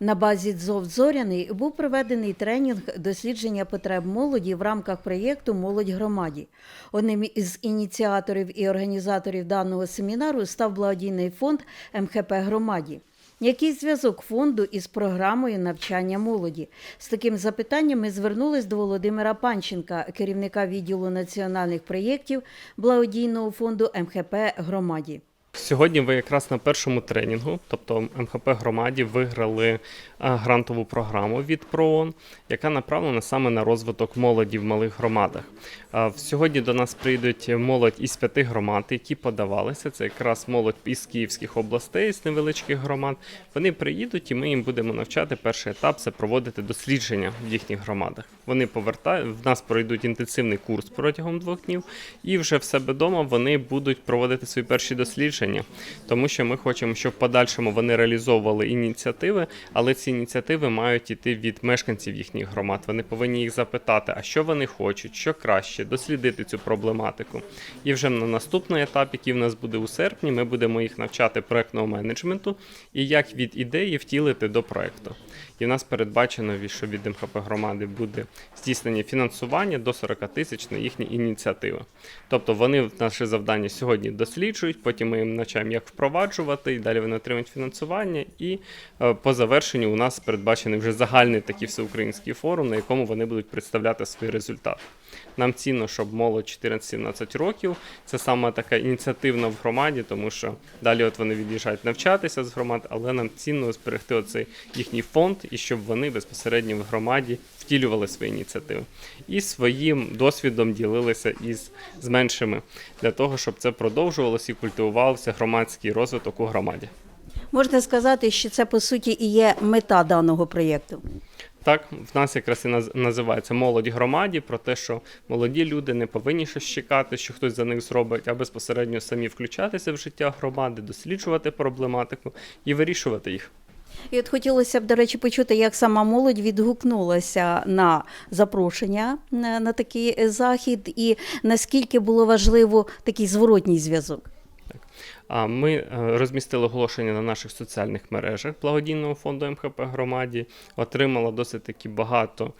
На базі ДЗОВ «Зоряний» був проведений тренінг дослідження потреб молоді в рамках проєкту Молодь громаді. Одним із ініціаторів і організаторів даного семінару став благодійний фонд МХП громаді. Який зв'язок фонду із програмою навчання молоді? З таким запитанням ми звернулись до Володимира Панченка, керівника відділу національних проєктів благодійного фонду МХП громаді. Сьогодні ви якраз на першому тренінгу, тобто МХП громаді, виграли е, грантову програму від ПРООН, яка направлена саме на розвиток молоді в малих громадах. Е, Сьогодні до нас прийдуть молодь із п'яти громад, які подавалися. Це якраз молодь із київських областей, з невеличких громад. Вони приїдуть і ми їм будемо навчати. Перший етап це проводити дослідження в їхніх громадах. Вони повертають в нас пройдуть інтенсивний курс протягом двох днів, і вже в себе вдома вони будуть проводити свої перші дослідження, тому що ми хочемо, щоб в подальшому вони реалізовували ініціативи, але ці ініціативи мають іти від мешканців їхніх громад. Вони повинні їх запитати, а що вони хочуть, що краще, дослідити цю проблематику. І вже на наступний етап, який в нас буде у серпні, ми будемо їх навчати проектного менеджменту і як від ідеї втілити до проекту. І в нас передбачено, що від МХП громади буде здійснення фінансування до 40 тисяч на їхні ініціативи. Тобто вони наше завдання сьогодні досліджують, потім ми їм навчаємо, як впроваджувати, і далі вони отримують фінансування. І е, по завершенню у нас передбачений вже загальний такий всеукраїнський форум, на якому вони будуть представляти свої результати. Нам цінно, щоб молодь 14-17 років. Це саме така ініціативна в громаді, тому що далі от вони від'їжджають навчатися з громад, але нам цінно зберегти оцей їхній фонд і щоб вони безпосередньо в громаді втілювали свої ініціативи і своїм досвідом ділилися із з меншими для того, щоб це продовжувалося і культивувався громадський розвиток у громаді. Можна сказати, що це по суті і є мета даного проєкту. Так, в нас якраз і називається молодь громаді про те, що молоді люди не повинні щось чекати, що хтось за них зробить, а безпосередньо самі включатися в життя громади, досліджувати проблематику і вирішувати їх. І от хотілося б, до речі, почути, як сама молодь відгукнулася на запрошення на, такий захід, і наскільки було важливо такий зворотній зв'язок. А ми е, розмістили оголошення на наших соціальних мережах благодійного фонду МХП громаді. Отримала досить таки багато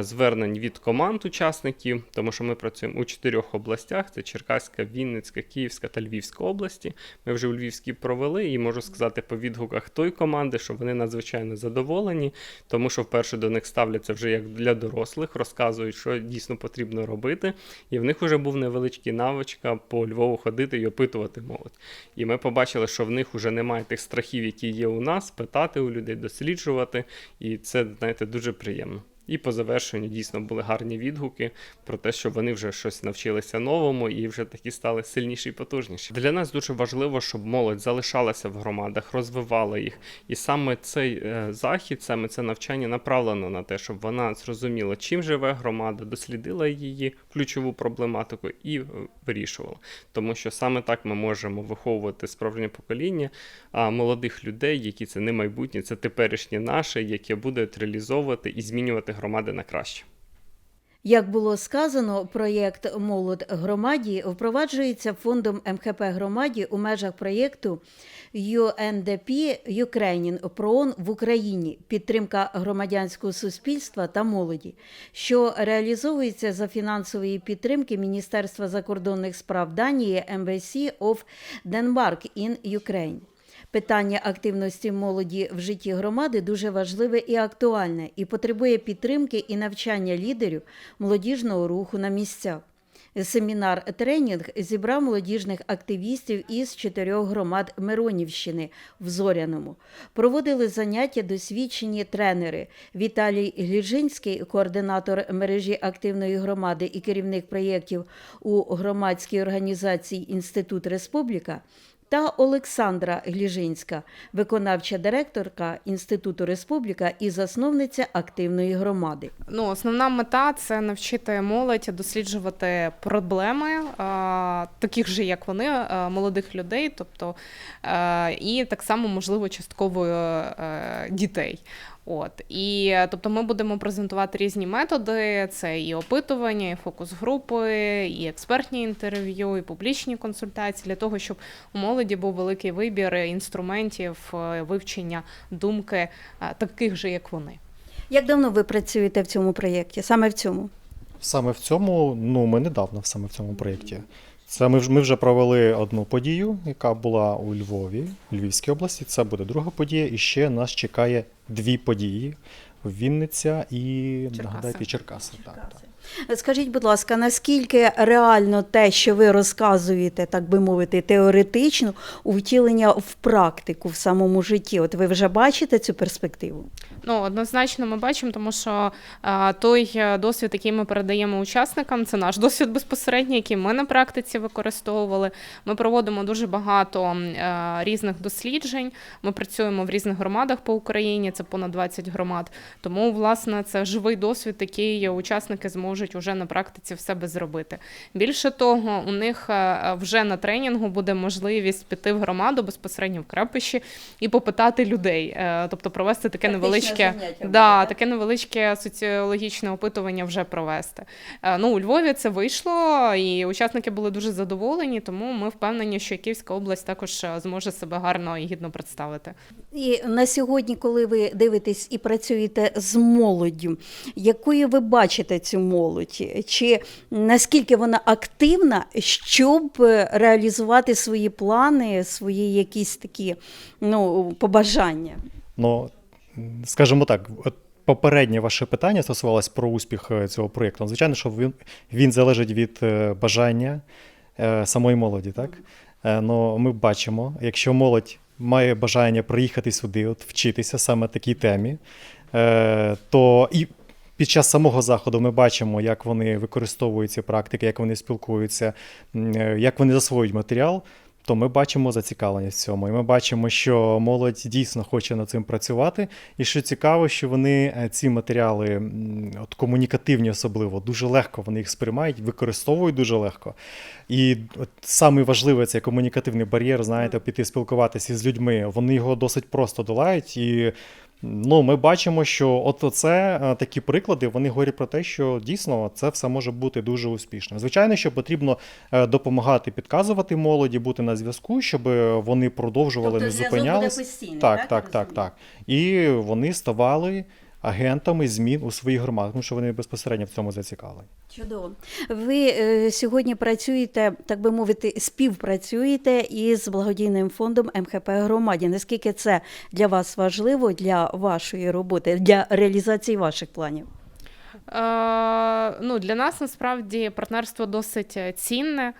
звернень від команд учасників, тому що ми працюємо у чотирьох областях: це Черкаська, Вінницька, Київська та Львівська області. Ми вже у Львівській провели, і можу сказати по відгуках тої команди, що вони надзвичайно задоволені, тому що вперше до них ставляться вже як для дорослих, розказують, що дійсно потрібно робити. І в них вже був невеличкий навичка по Львову ходити і опитувати молодь. І ми побачили, що в них вже немає тих страхів, які є у нас, питати у людей, досліджувати. І це, знаєте, дуже приємно. І по завершенню дійсно були гарні відгуки про те, що вони вже щось навчилися новому і вже такі стали сильніші і потужніші. Для нас дуже важливо, щоб молодь залишалася в громадах, розвивала їх. І саме цей е, захід, саме це навчання направлено на те, щоб вона зрозуміла, чим живе громада, дослідила її ключову проблематику і е, вирішувала. Тому що саме так ми можемо виховувати справжнє покоління молодих людей, які це не майбутнє, це теперішнє наше, яке буде реалізовувати і змінювати громади на краще. Як було сказано, проєкт Молод громаді впроваджується фондом МХП громаді у межах проєкту UNDP Ukrainian ПРООН в Україні підтримка громадянського суспільства та молоді, що реалізовується за фінансової підтримки Міністерства закордонних справ Данії Embassy of Denmark in Ukraine. Питання активності молоді в житті громади дуже важливе і актуальне, і потребує підтримки і навчання лідерів молодіжного руху на місцях. Семінар тренінг зібрав молодіжних активістів із чотирьох громад Миронівщини в Зоряному. Проводили заняття досвідчені тренери Віталій Гліжинський, координатор мережі активної громади і керівник проєктів у громадській організації Інститут Республіка. Та Олександра Гліжинська, виконавча директорка Інституту Республіка і засновниця активної громади. Ну, основна мета це навчити молодь досліджувати проблеми а, таких же, як вони, а, молодих людей, тобто а, і так само, можливо, частково е, дітей. От і тобто ми будемо презентувати різні методи: це і опитування, і фокус-групи, і експертні інтерв'ю, і публічні консультації для того, щоб у молоді був великий вибір інструментів е, вивчення думки е, таких же, як вони. Як давно ви працюєте в цьому проєкті? Саме в цьому? Саме в цьому, ну ми недавно саме в цьому проєкті. Це ми, ж- ми вже провели одну подію, яка була у Львові, Львівській області. Це буде друга подія, і ще нас чекає дві події: Вінниця і Черкаси. нагадайте Черкаси. Так, так. Скажіть, будь ласка, наскільки реально те, що ви розказуєте, так би мовити, теоретично, у втілення в практику в самому житті? От ви вже бачите цю перспективу? Ну, однозначно, ми бачимо, тому що а, той е, досвід, який ми передаємо учасникам, це наш досвід безпосередній, який ми на практиці використовували. Ми проводимо дуже багато м, е, різних досліджень. Ми працюємо в різних громадах по Україні, це понад 20 громад. Тому, власне, це живий досвід, який учасники зможуть уже на практиці в себе зробити. Більше того, у них е, вже на тренінгу буде можливість піти в громаду безпосередньо в крапищі і попитати людей, Е, тобто провести таке Практичне невеличке заняття буде, да, так? таке невеличке соціологічне опитування вже провести. Е, Ну, у Львові це вийшло, і учасники були дуже задоволені, тому ми впевнені, що Київська область також е, зможе себе гарно і гідно представити. І на сьогодні, коли ви дивитесь і працюєте з молоддю, якою ви бачите цю молодь? Чи наскільки вона активна, щоб е, реалізувати свої плани, свої якісь такі ну, побажання? Ну, скажімо так, от попереднє ваше питання стосувалось про успіх е, цього проєкту. Звичайно, що він, він залежить від е, бажання самої молоді, так? Ну, ми бачимо, якщо молодь має бажання приїхати сюди, от вчитися саме такій темі, то і під час самого заходу ми бачимо, як вони використовують ці практики, як вони спілкуються, е, як вони засвоюють матеріал. То ми бачимо зацікавленість в цьому. І ми бачимо, що молодь дійсно хоче над цим працювати. І що цікаво, що вони е, ці матеріали, от комунікативні особливо, дуже легко вони їх сприймають, використовують дуже легко. І от саме важливе цей комунікативний бар'єр, знаєте, піти спілкуватися з людьми. Вони його досить просто долають. І ну, ми бачимо, що от це е, такі приклади, вони говорять про те, що дійсно це все може бути дуже успішним. Звичайно, що потрібно е, допомагати, підказувати молоді, бути на зв'язку, щоб вони продовжували, не зупинялися. Так, Так, так, так, так. І вони ставали агентами змін у своїх громадах, тому що вони безпосередньо в цьому зацікавлені. Чудово. Ви е, сьогодні працюєте, так би мовити, співпрацюєте із благодійним фондом МХП громаді. Наскільки це для вас важливо для вашої роботи, для реалізації ваших планів? Е, ну, для нас насправді партнерство досить е, цінне.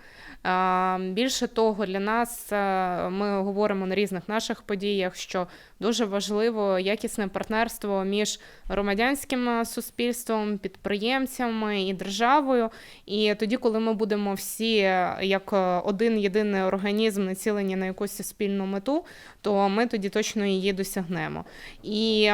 Більше того, для нас е, ми говоримо на різних наших подіях, що дуже важливо якісне партнерство між громадянським е, суспільством, підприємцями і державою. І тоді, коли ми будемо всі е, як один єдиний організм націлені на якусь спільну мету, то ми тоді точно її досягнемо. І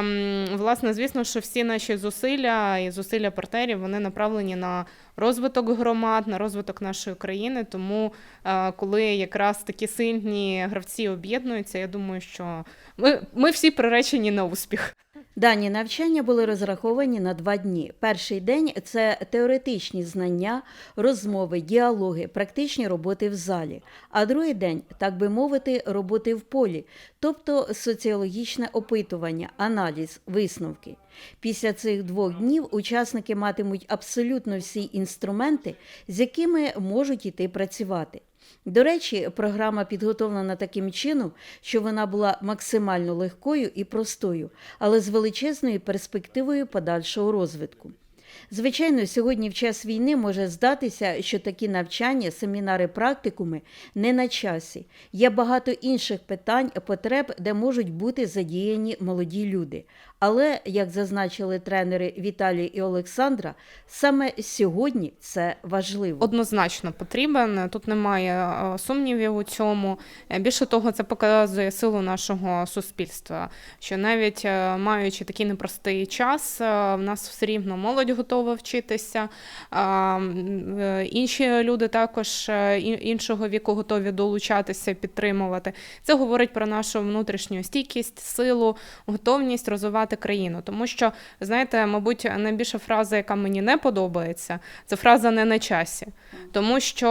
власне, звісно, що всі наші зусилля і зусилля партнерів вони направлені на розвиток громад, на розвиток нашої країни. Тому, е, коли якраз такі сильні гравці об'єднуються, я думаю, що ми, ми всі приречені на успіх. Дані навчання були розраховані на два дні. Перший день це теоретичні знання, розмови, діалоги, практичні роботи в залі. А другий день, так би мовити, роботи в полі, тобто соціологічне опитування, аналіз, висновки. Після цих двох днів учасники матимуть абсолютно всі інструменти, з якими можуть іти працювати. До речі, програма підготовлена таким чином, що вона була максимально легкою і простою, але з величезною перспективою подальшого розвитку. Звичайно, сьогодні в час війни може здатися, що такі навчання, семінари, практикуми не на часі. Є багато інших питань, потреб, де можуть бути задіяні молоді люди. Але, як зазначили тренери Віталій і Олександра, саме сьогодні це важливо. Однозначно потрібен. Тут немає сумнівів у цьому. Більше того, це показує силу нашого суспільства. Що навіть е, маючи такий непростий час, е, в нас все рівно молодь готова. Готова вчитися. Е, інші люди також е, іншого віку готові долучатися, підтримувати. Це говорить про нашу внутрішню стійкість, силу, готовність розвивати країну. Тому що, знаєте, мабуть, найбільша фраза, яка мені не подобається, це фраза не на часі. Тому що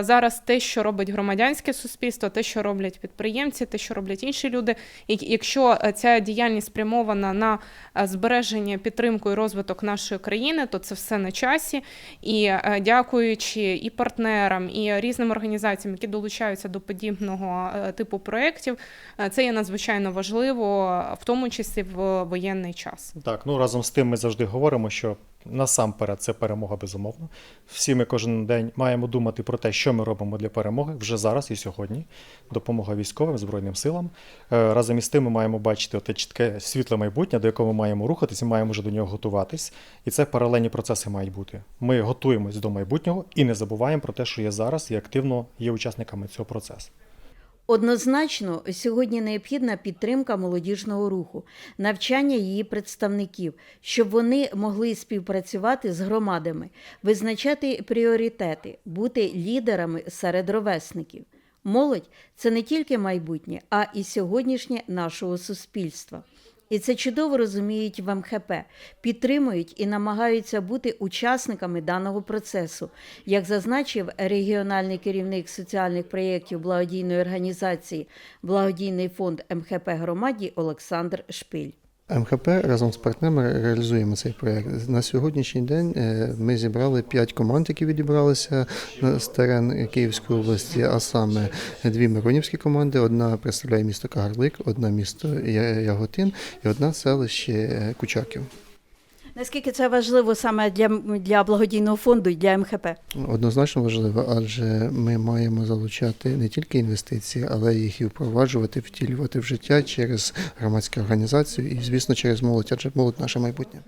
зараз те, що робить громадянське суспільство, те, що роблять підприємці, те, що роблять інші люди, і якщо е, ця діяльність спрямована на е, збереження, підтримку і розвиток нашої країни, то це все на часі. І е, дякуючи і партнерам, і різним організаціям, які долучаються до подібного е, типу проєктів, е, це є надзвичайно важливо, в тому числі в воєнний час. Так, ну разом з тим ми завжди говоримо, що насамперед це перемога безумовно. Всі ми кожен день маємо думати про те, що ми робимо для перемоги вже зараз і сьогодні. Допомога військовим збройним силам. Е, Разом із тим ми маємо бачити те чітке світле майбутнє, до якого ми маємо рухатись, і маємо вже до нього готуватись. І це паралельні процеси мають бути. Ми готуємось до майбутнього і не забуваємо про те, що є зараз, і активно є учасниками цього процесу. Однозначно, сьогодні необхідна підтримка молодіжного руху, навчання її представників, щоб вони могли співпрацювати з громадами, визначати пріоритети, бути лідерами серед ровесників. Молодь це не тільки майбутнє, а і сьогоднішнє нашого суспільства. І це чудово розуміють в МХП, підтримують і намагаються бути учасниками даного процесу, як зазначив регіональний керівник соціальних проєктів благодійної організації Благодійний фонд МХП громаді Олександр Шпиль. МХП разом з партнерами реалізуємо цей проект. На сьогоднішній день е, ми зібрали п'ять команд, які відібралися з терен Київської області, а саме дві миронівські команди. Одна представляє місто Кагарлик, одна місто Яготин і одна селище е, Кучаків. Наскільки це важливо саме для, для благодійного фонду і для МХП? Однозначно важливо, адже ми маємо залучати не тільки інвестиції, але їх і впроваджувати, втілювати в життя через громадські організації і, звісно, через молодь, адже молодь наше майбутнє.